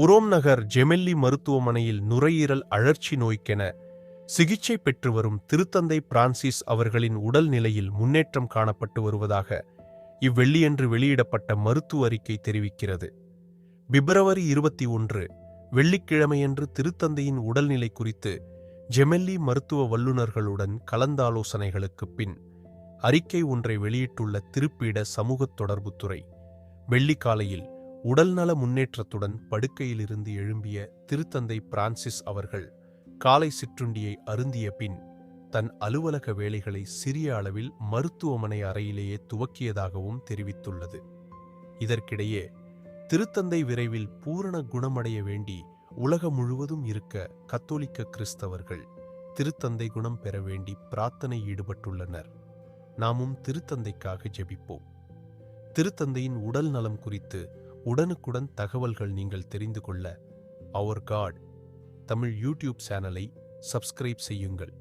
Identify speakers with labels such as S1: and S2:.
S1: உரோம் நகர் ஜெமெல்லி மருத்துவமனையில் நுரையீரல் அழற்சி நோய்க்கென சிகிச்சை பெற்று வரும் திருத்தந்தை பிரான்சிஸ் அவர்களின் உடல் நிலையில் முன்னேற்றம் காணப்பட்டு வருவதாக இவ்வெள்ளியன்று வெளியிடப்பட்ட மருத்துவ அறிக்கை தெரிவிக்கிறது. பிப்ரவரி இருபத்தி ஒன்று வெள்ளிக்கிழமையன்று திருத்தந்தையின் உடல்நிலை குறித்து ஜெமெல்லி மருத்துவ வல்லுநர்களுடன் கலந்தாலோசனைகளுக்கு பின் அறிக்கை ஒன்றை வெளியிட்டுள்ள திருப்பீட சமூகத் தொடர்புத்துறை வெள்ளிக்காலையில் உடல்நல முன்னேற்றத்துடன் படுக்கையிலிருந்து எழும்பிய திருத்தந்தை பிரான்சிஸ் அவர்கள் காலை சிற்றுண்டியை அருந்திய பின் தன் அலுவலக வேலைகளை சிறிய அளவில் மருத்துவமனை அறையிலேயே துவக்கியதாகவும் தெரிவித்துள்ளது. இதற்கிடையே திருத்தந்தை விரைவில் பூரண குணமடைய வேண்டி உலகம் முழுவதும் இருக்க கத்தோலிக்க கிறிஸ்தவர்கள் திருத்தந்தை குணம் பெற வேண்டி பிரார்த்தனை ஈடுபட்டுள்ளனர். நாமும் திருத்தந்தைக்காக ஜெபிப்போம். திருத்தந்தையின் உடல் நலம் குறித்து உடனுக்குடன் தகவல்கள் நீங்கள் தெரிந்து கொள்ள அவர் காட் தமிழ் யூடியூப் சேனலை சப்ஸ்கிரைப் செய்யுங்கள்.